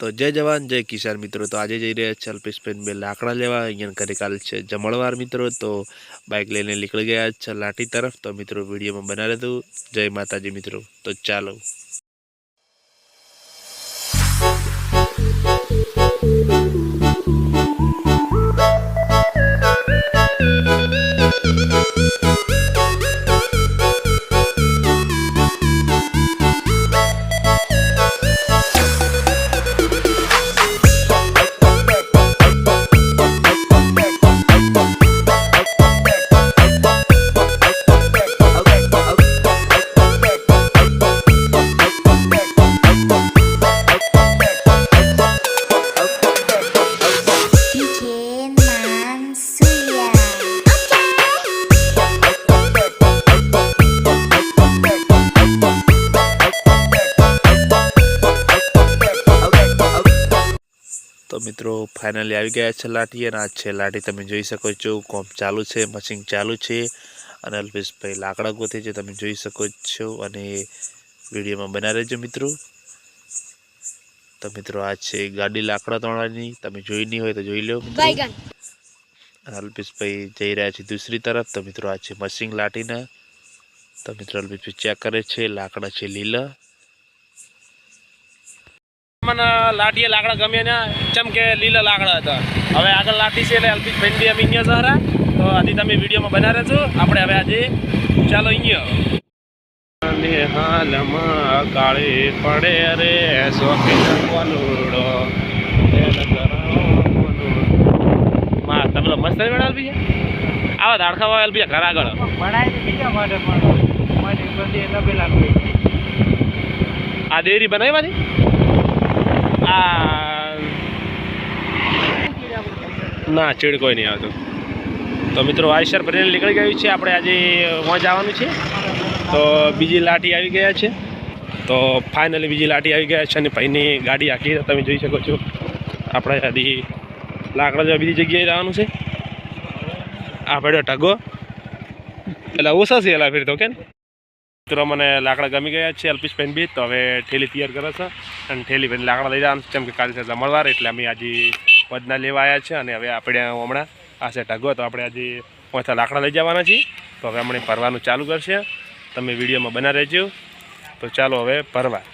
તો જય જવાન, જય કિસાન મિત્રો. તો આજે જઈ રહ્યા છે અલ્પેશભાઈ બે લાકડા લેવા. અહીંયા ઘરે છે જમણવાર મિત્રો. તો બાઇક લઈને નીકળી ગયા છે લાઠી તરફ. તો મિત્રો વિડીયોમાં બનાવે દઉં. જય માતાજી મિત્રો. તો ચાલો. મિત્રો ફાઇનલી આવી ગયા છે લાઠી અને આ છે લાઠી તમે જોઈ શકો છો કોમ ચાલુ છે મશીન ચાલુ છે અને અલ્પેશભાઈ લાકડા ગોતે છે તમે જોઈ શકો છો અને વિડીયોમાં બના રહેજો મિત્રો. તો મિત્રો આ છે ગાડી લાકડા તોડવાની તમે જોઈ નહીં હોય તો જોઈ લો અલ્પેશભાઈ જઈ રહ્યા છે દૂસરી તરફ તો મિત્રો આ છે મશીન લાટીના. તો મિત્રો અલ્પેશભાઈ ચેક કરે છે લાકડા છે લીલા. મને લાઠીએ લાકડા ગમે ને ચમ કે લીલા લાકડા હતા. હવે આગળ લાઠી છે એટલે અલ્પિત ભાઈ બી અમે અહીંયા સહારા તો આથી તમે વિડીયોમાં બના છો. આપણે હવે આજે ચાલો અહીંયા. હાલમાં કાળે પડે રે શોખીન કોનુડો માં તમે તો મસ્ત મેળા અલ્પી આવા ધાડખા હોય અલ્પી ઘર આગળ. બીજા માટે પણ? મારી બધી લબેલા કોઈ આ દેરી બનાવી માંથી? આ ના, ચીડ કોઈ નહીં આવતું. તો મિત્રો વાયસર ભરીને નીકળી ગયું છે. આપણે આજે વાં જવાનું છે. તો બીજી લાઠી આવી ગયા છે. તો ફાઇનલી બીજી લાઠી આવી ગયા છે અને ભાઈની ગાડી આખી તમે જોઈ શકો છો. આપણે હજી લાકડા જેવા બીજી જગ્યાએ જવાનું છે. આ પડ્યો ટગો એટલે ઓછા છે એલા ફેર તો કે મિત્રો, મને લાકડા ગમી ગયા છે અલ્પેશ પેન બી. તો હવે ઠેલી તૈયાર કરે છે. અને ઠેલી પછી લાકડા લઈ જવાનું કેમ કે કાલે છે જમણવાર એટલે અમે આજે વધના લેવા આવ્યા છે અને હવે આપણે હમણાં આ છે ઢગો તો આપણે આજે પાંચા લાકડા લઈ જવાના છીએ. તો હવે હમણાં ભરવાનું ચાલુ કરશે. તમે વિડીયોમાં બના રહેજો. તો ચાલો હવે ભરવા.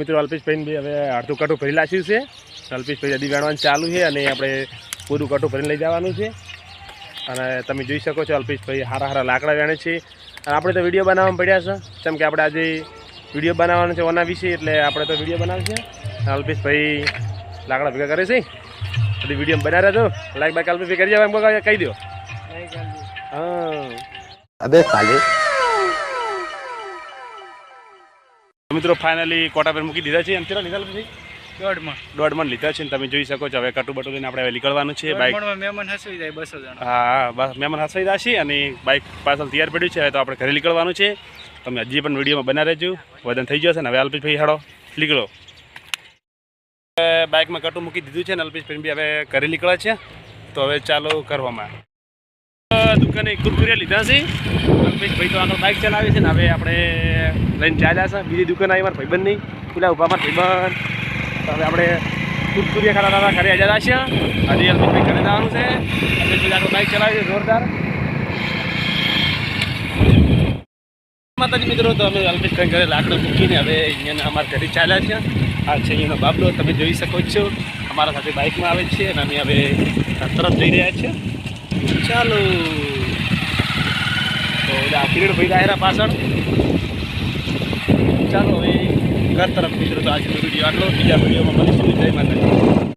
મિત્રો અલ્પેશભાઈને બી હવે અડધું કટું ભરી લાસ્યું છે. અલ્પેશભાઈ હજી વેણવાનું ચાલુ છે અને આપણે પૂરું કટું ફરીને લઈ જવાનું છે. અને તમે જોઈ શકો છો અલ્પેશભાઈ હારા હારા લાકડા વેણે છે. અને આપણે તો વીડિયો બનાવવામાં પડ્યા છે. કેમ કે આપણે આજે વીડિયો બનાવવાનો છે ઓના વિશે એટલે આપણે તો વીડિયો બનાવીશું. અલ્પેશભાઈ લાકડા ભેગા કરે છે. બધી વીડિયો બનાવ્યા છો? લાઈક બાઈક અલ્પેશભાઈ કરી જવા કહી દો હા. અબે સાલે મિત્રો ફાઇનલી કોટા પર મૂકી દીધા છે. એમ કેટલા લીધા પછી દોઢમાં. દોઢ મણ લીધા છે ને તમે જોઈ શકો છો. હવે કટુ બટુ લઈને આપણે હવે નીકળવાનું છે. બાઇક મહેમાન હસવી જાય બસો જણા. હા બસ મહેમાન હસાઈ જશે અને બાઇક પાછળ તૈયાર પડ્યું છે. હવે તો આપણે ઘરે નીકળવાનું છે. તમે હજી પણ વિડીયોમાં બના રહેજો. વજન થઈ જશે ને હવે અલ્પેશભાઈ હાડો નીકળો. બાઇકમાં કટુ મૂકી દીધું છે ને અલ્પેશભાઈ હવે ઘરે નીકળ્યા છે. તો હવે ચાલો કરવામાં. દુકાને કુરકુરિયા લીધા છે. અલ્પેશભાઈ તો આગળ બાઇક ચલાવે છે ને હવે આપણે લઈને ચાલ્યા છે. બીજી દુકાન આવી, મારા ભાઈબંધ નહીં પેલા ઊભા મારા ભાઈબંધ. હવે આપણે કુરકુરિયા ખાતા ખાતા ઘરે આજા છે હજી અલ્પેશભાઈ ઘરે જવાનું છે. અલ્પેશભાઈ આગળ બાઇક ચલાવે છે, જોરદાર. માતાજી મિત્રો, તો અમે અલ્પેશભાઈ ઘરે લાકડું મૂકીને હવે અહીંયા અમારા ઘરે ચાલ્યા છે આ છે અહીંયાનો બાબલો, તમે જોઈ શકો છો. અમારા સાથે બાઇકમાં આવે છે અને અમે હવે તરફ જઈ રહ્યા છીએ. ચાલો. તો બધા કિરીટ ભાઈ દાયરા પાછળ. ચાલો હવે ઘર તરફ મિત્રો, તો આજનો વીડિયો આટલો. બીજા વિડીયોમાં મળીશું. જય માતાજી.